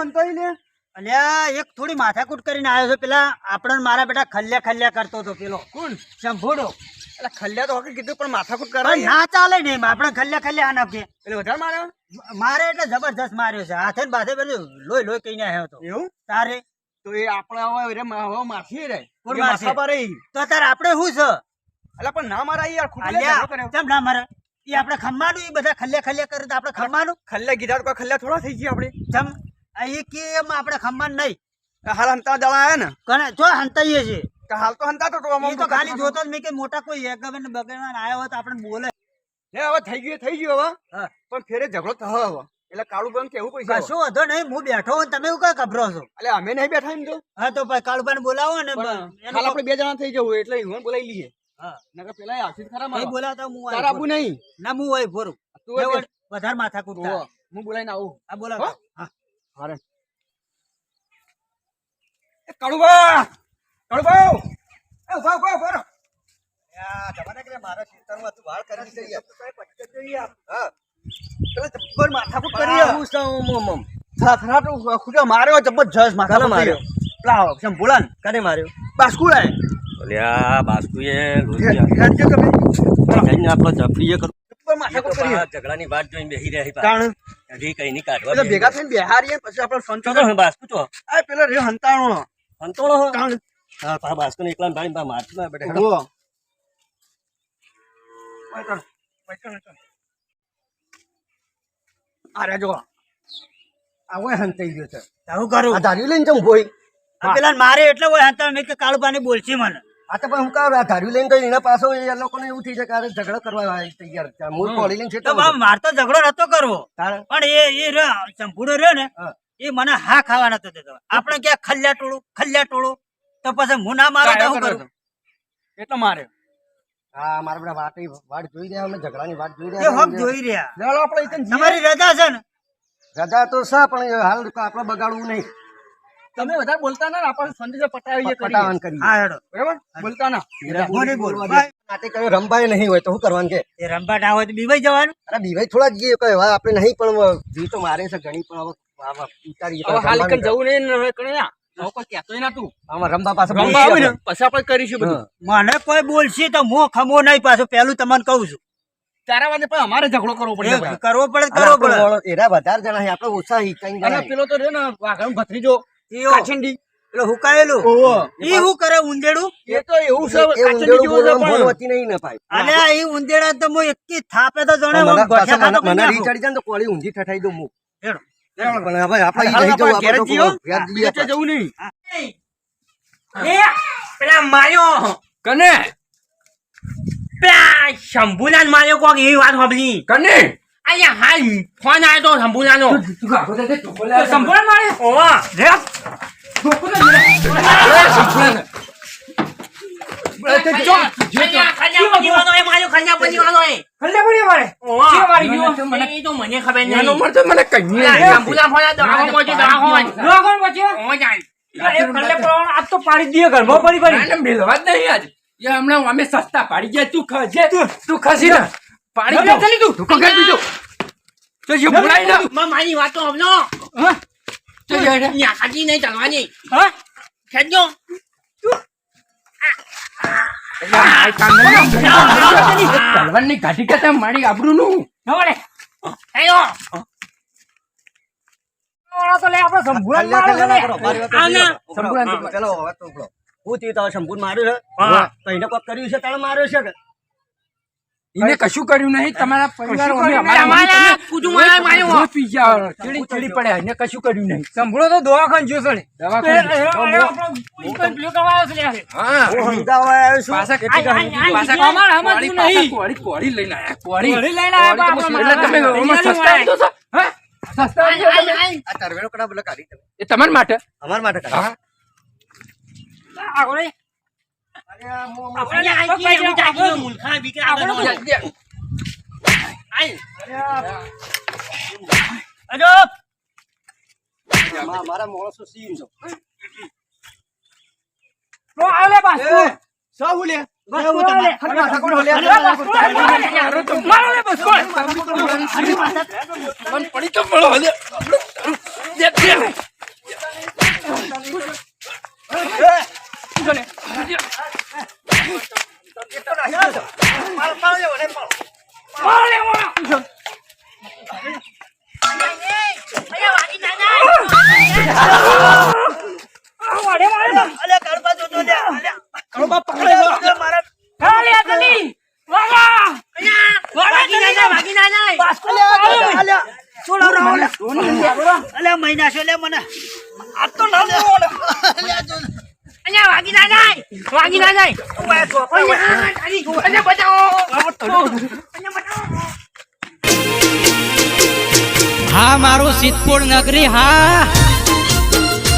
બનતો લે. અલ્યા એક થોડી માથાકૂટ કરીને આવ્યો છે પેલા. આપણને મારા બેટા ખલ્યા ખલ્યા કરતો હતો પેલો. કોણ? શંભુડો. એટલે ખલ્યા તો હકે કીધું પણ માથાકૂટ પણ ના ચાલે ને એમ. આપણે ખલ્યા ખલ્યા આ નાખીએ એટલે વધારે માર્યો? મારે એટલે જબરજસ્ત માર્યો છે. હાથે ને બાથે પેલું લોહી લોહી કહીને આવ્યો હતો. એવું? તારે? તો એ આપણે હવે રે હવે રે. કોણ પર તો તારે આપણે શું છે? એટલે પણ ના મારા યાર ખોટું લે અલ્યા ઝઘડો કર્યો. કેમ ના મારે? એ આપણે ખમવાનું એ બધા ખલ્યા ખલ્યા કરે તો આપણે ખમવાનું ખલ્યા કીધા તો ખલ્યા થોડા થઈ ગયા આપણે. જમ એ કે એમ આપણે ખમ્માન નહીં? હાલ હંતા દળા ને? કને જો હંતાઈએ છે કે હાલ તો હંતા તો ખાલી જોતો જ મેં કે મોટા કોઈ એકગન બગડવાન આવ્યો હોય તો આપણે બોલે. લે હવે થઈ ગયું થઈ ગયું હવે. પણ ફેરે ઝઘડો થયો હવે. એટલે કાળુ કેવું પૈસા કશો વધો નહીં હું બેઠો હું તમે એવું કઈ ખબરો છો? એટલે અમે નહીં બેઠા એમ તો. હા તો ભાઈ બોલાવો ને આપડે હાલ આપણે બે જણા થઈ જવું એટલે હું બોલાવી લઈએ. હા. નકર પેલા ખરા નહીં બોલાવતા હું તારે આબુ નહીં. ના હું હોય ફોરું તું વધારે માથા કૂટતા. હું બોલાવીને આવું. આ બોલાવો હો? હારે એ કાળુબા કાળુબા એ ઊભા ઊભા ઊભા રહો. હા. પેલા જબ્બર માથાકૂટ કરી હે. થાથરાટું ખૂટો માર્યો જબરજસ્ત માથાકૂટ માર્યો? કર્યો. પેલા શંભુલાન કને માર્યો બાસ્કુ લાય. હેડ- હેડ કે? જઈને આપણો કરું જબ્બર કરી. ઝઘડાની વાત જોઈને બેહી રહી. હજી કઈ નહીં કાઢવા ભેગા થઈને બેહારીએ પછી આપણે સંચો ચોક્કસ બાસ્કુ તો આ પેલો રે હંતાણો. અંતોળો હો. હા પા બાસ્કુ ને એકલા ભાઈ મારતું ના બેટા હો રહ્યા જો. આવો હંતાઈ ગયો છે. આવું કરું આ ધાર્યું લઈને જવું ભોઈ પેલા મારે એટલે હોય હંતા મેં કે કાળુભાઈ બોલશે મને. આ તો પણ હું કહું આ ધાર્યું લઈને ગઈ એના પાછો એ લોકોને એવું થઈ જાય કે ઝઘડો કરવા તૈયાર. મૂળ કોળી લઈને છે તો માર તો ઝઘડો નતો કરવો. તારે પણ એ એ ચંપુડો રહ્યો ને એ મને હા ખાવા નતો દેતો. આપણે ક્યાં ખલ્યા ટોળું ખલ્યા ટોળું? તો પછી હું ના મારો તો હું કરું એટલો મારે. હા મારા બધા વાત વાત જોઈ રહ્યા અમે ઝઘડાની વાત જોઈ રહ્યા. હક જોઈ રહ્યા. ચાલો આપણે તમારી રજા છે ને? રજા તો છે પણ હાલ આપણે બગાડવું નહીં. તમે વધારે બોલતા ના આપણે સંદેશો પટાવીએ પટાવન કરી હા હેડો. બરાબર? બોલતા ના. હું નહીં બોલું. નાટક કર્યો રંભાઈ નહીં હોય તો શું કરવાનું કે? એ રંબા ના હોય તો બીવાઈ જવાનું. અરે બીવાઈ થોડા જઈએ કઈ હવે આપણે નહીં પણ જી તો મારે છે ઘણી પણ હવે જવું નહીં ને કણે ના. હવે કોઈ રંભા મને બોલશે તો હું ખમો નહીં પાછો પેલું તમને કહું છું. તારા વાને પણ અમારે ઝઘડો કરવો પડે કરવો પડે કરવો પડે. વધારે જણા છે આપણે ઓછા. પેલો તો રે ને વાઘણ ભત્રીજો. કાચિંડી એટલે હુકાયેલું ઈ શું કરે ઉંદેડું એ તો એવું છે એ- એ કાચિંડી ઊંધેડું જેવું છે પણ. હોતી નહીં ને ભાઈ. અને આ ઈ ઉંદેડા તો હું એકી થાપે તો જણે મને- મને- કરી ચડી જાય તો કોળી ઊંધી ઠઠાઈ દઉં હું હેડો. પણ હવે આપણે ઈ નહીં જવું, આપણે તો જઈએ એટલે જવું નહીં. પેલા માર્યો કને? પેલા શંભુલાલ માર્યો કોક એવી વાત સાંભળી. કને? અહીંયા હાલ ફોન આવ્યો તો ઓવા રે તો મને ખબર નહીં તો. ઓ જાય. મેલવા જ નહીં આજ હમણાં અમે સસ્તા પાડી ગયા તું ખજે તું ખસી પાડી ગયો તું ખગાઈ દીધો તો જે બોલાય ને માં મારી વાતો સમજો તો જે રે. ત્યાં ખાતી નહીં ચાલવાની ખેંચજો તલવારની ઘાટી કરતા મારી આબરૂ નું હેલો ખલ્યા ખલ્યા ના કરો, મારી આવ ને. તો પેલો- પેલો હવે તો હું થયું તારે શંભુને માર્યો છે હા. તો એને કોક કર્યું છે તારે માર્યો છે કે એને કશું કર્યું નહીં. તમારા પરિવાર. ચીડી ચીડી પડે એને કશું કર્યું નહીં. સંભળો તો દવાખાન તમે એ તમારા માટે? અમારા માટે મારા માણસો સીન છો. એ, સૌ હું લે બસ કોણ લે? પડી તો મળો. દે, દે. પાડો, પાડો એવો, ને પાડો. અહીંયા વાગી ના જાય. અલ્યા ગરબા જોતો લ્યા અલ્યા કળોબા પકડાયો. અલ્યા, મારા અહીંયા વાગી ના જાય, વાગી ના જાય. અલ્યા અલ્યા છોડો રહો અલ્યા અલ્યા. મહિના છો લે મને. આ તો ના અલ્યા અહીંયા વાગી ના જાય. વાગી ના જાય. બચાવો. હા મારું સિદ્ધપુર નગરી હા.